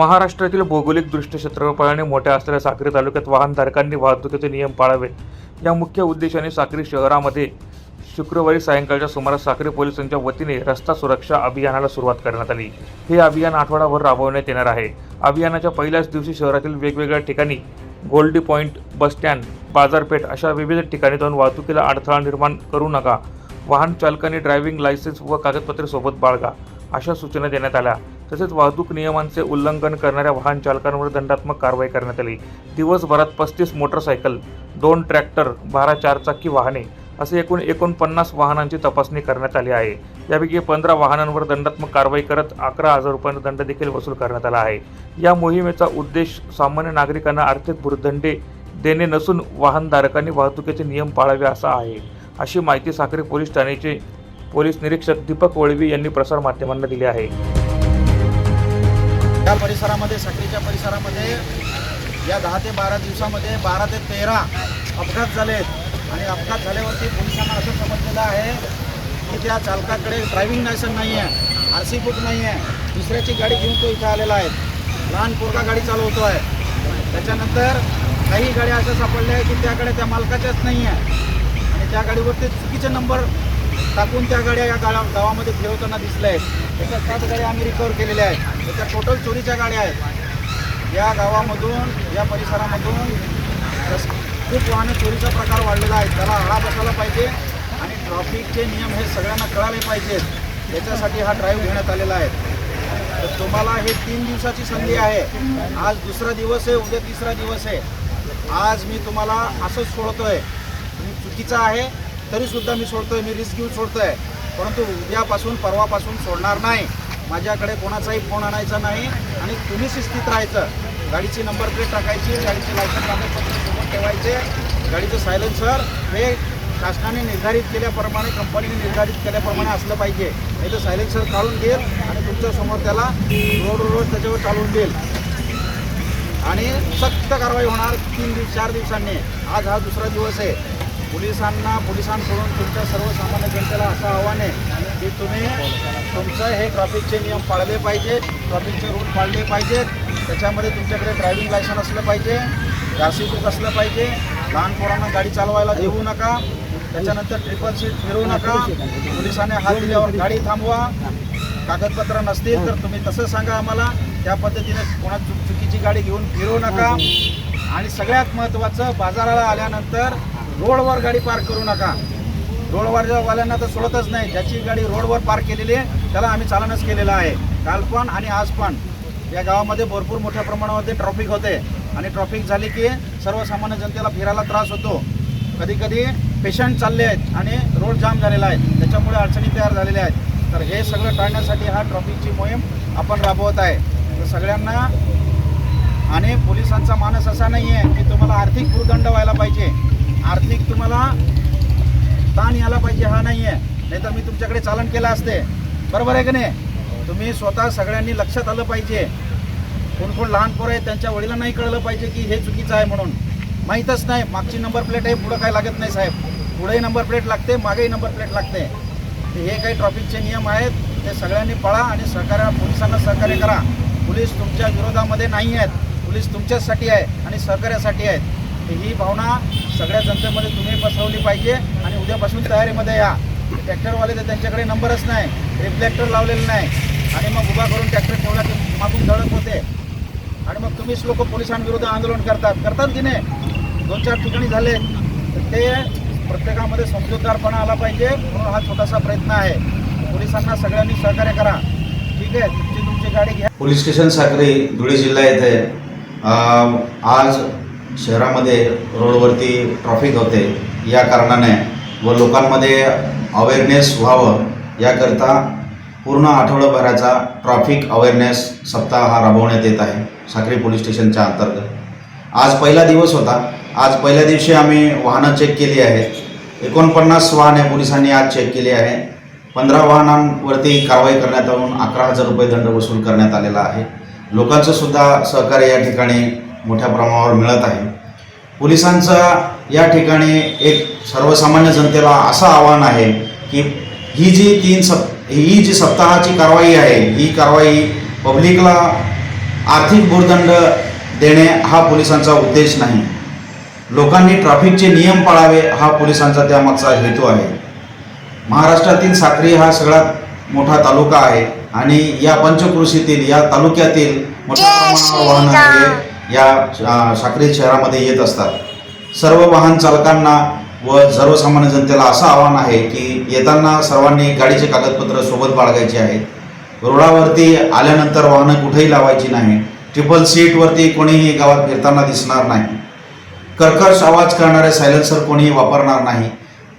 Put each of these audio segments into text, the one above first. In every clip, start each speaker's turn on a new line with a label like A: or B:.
A: महाराष्ट्रातील भौगोलिक क्षेत्रफळाने मोठ्या असलेल्या साक्री तालुक्यात वाहनधारकांनी वाहतुकीचे नियम पाळावेत. या मुख्य उद्देशाने साक्री शहरामध्ये शुक्रवारी सायंकाळच्या सुमारास साक्री पोलिसांच्या वतीने रस्ता सुरक्षा अभियानाला सुरुवात करण्यात आली. हे अभियान आठवडाभर राबवण्यात येणार आहे. अभियानाच्या पहिल्याच दिवशी शहरातील वेगवेगळ्या ठिकाणी गोल्डी पॉईंट बसस्टँड बाजारपेठ अशा विविध ठिकाणी जाऊन वाहतुकीला अडथळा निर्माण करू नका. वाहन चालकांनी ड्रायव्हिंग लायसन्स व कागदपत्रे सोबत बाळगा अशा सूचना देण्यात आल्या. तसेच वाहतूक नियमांचे उल्लंघन करणाऱ्या वाहन चालकांवर दंडात्मक कारवाई करण्यात आली. दिवसभरात पस्तीस मोटरसायकल दोन ट्रॅक्टर बारा चारचाकी वाहने असे एकूण एकोणपन्नास वाहनांची तपासणी करण्यात आली आहे. यापैकी पंधरा वाहनांवर दंडात्मक कारवाई करत अकरा हजार रुपयांचा दंड देखील वसूल करण्यात आला आहे. या मोहिमेचा उद्देश सामान्य नागरिकांना आर्थिक भूर्दंडे देणे नसून वाहनधारकांनी वाहतुकीचे नियम पाळावे असा आहे. अशी माहिती साखरे पोलीस ठाण्याचे पोलीस निरीक्षक दीपक वळवी यांनी प्रसारमाध्यमांना दिली आहे.
B: या परिसरामध्ये साखरीच्या परिसरामध्ये या दहा ते बारा दिवसामध्ये बारा ते तेरा अपघात झाले आहेत. आणि अपघात झाल्यावरती पोलिसांना असं समजलेलं आहे की त्या चालकाकडे ड्रायव्हिंग लायसन नाही आहे आर सी बुक नाही आहे. दुसऱ्याची गाडी घेऊन तो इथं आलेला आहे. लहान पोरगा गाडी चालवतो आहे त्याच्यानंतर काही गाड्या अशा सापडल्या आहेत की त्याकडे त्या मालकाच्याच नाही आहे. आणि त्या गाडीवरती चुकीचे नंबर टाकून त्या गाड्या या गावा गावामध्ये फिरवताना दिसल्या आहेत. त्याच्या सात गाड्या आम्ही रिकवर केलेल्या आहेत. त्याच्या टोटल चोरीच्या गाड्या आहेत. या गावामधून या परिसरामधून खूप वाहनं चोरीचा प्रकार वाढलेला आहे. त्याला आळा बसायला पाहिजे आणि ट्रॅफिकचे नियम हे सगळ्यांना कळाले पाहिजेत याच्यासाठी हा ड्राईव्ह घेण्यात आलेला आहे. तर तुम्हाला हे तीन दिवसाची संधी आहे. आज दुसरा दिवस आहे उद्या तिसरा दिवस आहे. आज मी तुम्हाला असंच सोडतोय. तुम्ही चुकीचं आहे. तरीसुद्धा मी सोडतोय मी रिस्क घेऊन आहे परंतु उद्यापासून परवापासून सोडणार नाही. माझ्याकडे कोणाचाही फोन आणायचा नाही. आणि तुम्ही शिस्तीत राहायचं. गाडीची नंबर प्लेट टाकायची गाडीचे लायसन्स कागदपत्र सोबत ठेवायचे. गाडीचं सायलेन्सर हे शासनाने निर्धारित केल्याप्रमाणे कंपनीने निर्धारित केल्याप्रमाणे असलं पाहिजे. हे तर सायलेन्सर काढून देईल आणि तुमच्यासमोर त्याला रोड रोड त्याच्यावर चालवून देईल. आणि सक्त कारवाई होणार तीन दिवस चार दिवसांनी. आज हा दुसरा दिवस आहे. पोलिसांना पोलिसांकडून तुमच्या सर्वसामान्य जनतेला असं आव्हान आहे की तुम्ही तुमचं हे ट्रॅफिकचे नियम पाळले पाहिजेत ट्रॅफिकचे रूल पाळले पाहिजेत. त्याच्यामध्ये तुमच्याकडे ड्रायव्हिंग लायसन असलं पाहिजे गारसी बुक असलं पाहिजे. लहान पोरांना गाडी चालवायला देऊ नका. त्याच्यानंतर ट्रिपल सीट फिरवू नका. पोलिसाने हात दिल्यावर गाडी थांबवा. कागदपत्र नसतील तर तुम्ही तसं सांगा आम्हाला. त्या पद्धतीने कोणा चुकीची गाडी घेऊन फिरवू नका. आणि सगळ्यात महत्त्वाचं बाजाराला आल्यानंतर रोडवर गाडी पार्क करू नका. रोडवर वाल्यांना तर सोडतच नाही ज्याची गाडी रोडवर पार्क केलेली आहे त्याला आम्ही चालनच केलेलं आहे. काल पण आणि आज पण. या गावामध्ये भरपूर मोठ्या प्रमाणामध्ये ट्रॉफिक होते. आणि ट्रॉफिक झाली की सर्वसामान्य जनतेला फिरायला त्रास होतो. कधी कधी पेशंट चालले आहेत आणि रोड जाम झालेला आहे. त्याच्यामुळे अडचणी तयार झालेल्या आहेत. तर हे सगळं टाळण्यासाठी हा ट्रॉफिकची मोहीम आपण राबवत आहे. तर सगळ्यांना आणि पोलिसांचा मानस असा नाही आहे की तुम्हाला आर्थिक भूदंड व्हायला पाहिजे. आर्थिक तुम्हाला ताण यायला पाहिजे हा नाही आहे नाही तर मी तुमच्याकडे चालन केलं असते. बरोबर आहे की नाही? तुम्ही स्वतः सगळ्यांनी लक्षात आलं पाहिजे. कोण कोण लहान पोरं आहेत त्यांच्या वडिलांनाही नाही कळलं पाहिजे की हे चुकीचं आहे म्हणून. माहीतच नाही मागची नंबर प्लेट आहे पुढं काय लागत नाही साहेब. पुढेही नंबर प्लेट लागते मागेही नंबर प्लेट लागते. हे काही ट्रॉफिकचे नियम आहेत ते सगळ्यांनी पळा आणि सहकार्य पोलिसांना सहकार्य करा. पोलीस तुमच्या विरोधामध्ये नाही आहेत. पोलीस तुमच्याचसाठी आहे आणि सहकार्यासाठी आहेत. ही भावना सगळ्या जनतेमध्ये तुम्ही पसरवली पाहिजे आणि उद्यापासून तयारीमध्ये या. ट्रॅक्टरवाले तर त्यांच्याकडे नंबरच नाही रिफ्लेक्टर लावलेलं नाही. आणि मग उभा करून ट्रॅक्टर ठेवला की मागून धडक होते. आणि मग तुम्हीच लोक पोलिसांविरुद्ध आंदोलन करतात. करतात की नाही? दोन चार ठिकाणी झाले. ते प्रत्येकामध्ये समजूतदारपणा आला पाहिजे म्हणून हा छोटासा प्रयत्न आहे. पोलिसांना सगळ्यांनी सहकार्य करा. ठीक आहे? तुमची तुमची गाडी घ्या.
C: पोलीस स्टेशन साक्री धुळे जिल्हा येथे. आज शहरामध्ये रोडवरती ट्रॉफिक होते या कारणाने व लोकांमध्ये अवेअरनेस व्हावं याकरता पूर्ण आठवडाभराचा ट्रॉफिक अवेअरनेस सप्ताह हा राबवण्यात येत आहे साखरी पोलीस स्टेशनच्या अंतर्गत. आज पहिला दिवस होता. आज पहिल्या दिवशी आम्ही वाहनं चेक केली आहेत. एकोणपन्नास वाहने पोलिसांनी आज चेक केली आहे. पंधरा वाहनांवरती कारवाई करण्यात येऊन अकरा हजार रुपये दंड वसूल करण्यात आलेला आहे. लोकांचं सुद्धा सहकार्य या ठिकाणी मोठ्या प्रमाणावर मिळत आहे. पोलिसांचं या ठिकाणी एक सर्वसामान्य जनतेला असं आव्हान आहे की ही जी तीन सप ही जी सप्ताहाची कारवाई आहे ही कारवाई पब्लिकला
B: आर्थिक भूर्दंड देणे हा पोलिसांचा उद्देश नाही. लोकांनी ट्रॅफिकचे नियम पाळावे हा पोलिसांचा त्यामागचा हेतू आहे. महाराष्ट्रातील साक्री हा सगळ्यात मोठा तालुका आहे आणि या पंचकृषीतील या तालुक्यातील मोठ्या प्रमाणावर वाहनं हे या अ, साक्री शहरामध्ये येत असतात. सर्व वाहन चालकांना व सर्वसामान्य जनतेला असं आव्हान आहे की येताना सर्वांनी गाडीचे कागदपत्र सोबत बाळगायचे आहेत रोडावरती आल्यानंतर वाहनं कुठेही लावायची नाही. ट्रिपल सीटवरती कोणीही गावात फिरताना दिसणार नाही. कर्कश आवाज करणारे सायलेन्सर कोणीही वापरणार नाही.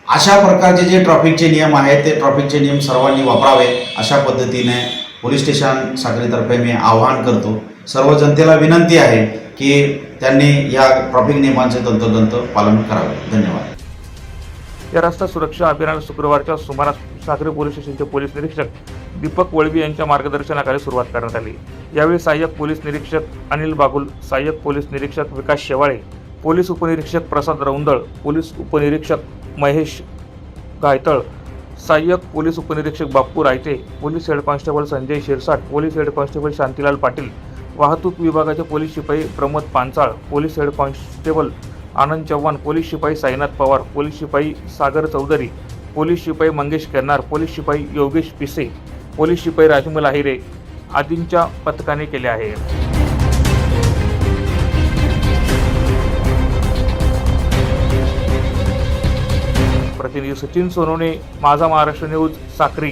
B: अशा प्रकारचे जे ट्रॅफिकचे नियम आहेत ते ट्रॅफिकचे नियम सर्वांनी वापरावे अशा पद्धतीने पोलीस स्टेशन साखरेतर्फे मी आवाहन करतो. सर्व जनतेला विनंती आहे की त्यांनी या ट्रॅफिक नियमांचे तंतोतंत पालन करावे. धन्यवाद.
A: या रस्ता सुरक्षा अभियानाला शुक्रवारच्या सुमारास सागरी पोलीस स्टेशनचे पोलीस निरीक्षक दीपक वळवी यांच्या मार्गदर्शनाखाली सुरुवात करण्यात आली. यावेळी सहाय्यक पोलीस निरीक्षक अनिल बागुल सहाय्यक पोलीस निरीक्षक विकास शेवाळे पोलीस उपनिरीक्षक प्रसाद रौंदळ पोलीस उपनिरीक्षक महेश गायतळ सहाय्यक पोलीस उपनिरीक्षक Bappu Raite police head constable Sanjay Shirsat police head constable Shantilal Patil वाहतूक विभागाचे पोलीस शिपाई Pramod Panchal police head constable Anand Chavan police शिपाई साईनाथ पवार पोलीस शिपाई सागर चौधरी पोलीस शिपाई मंगेश कर्नार पोलीस शिपाई योगेश पिसे पोलीस शिपाई राजमल आहिरे आदींच्या पथकाने केले आहे. प्रतिनिधी सचिन सोनवणे माझा महाराष्ट्र न्यूज साक्री.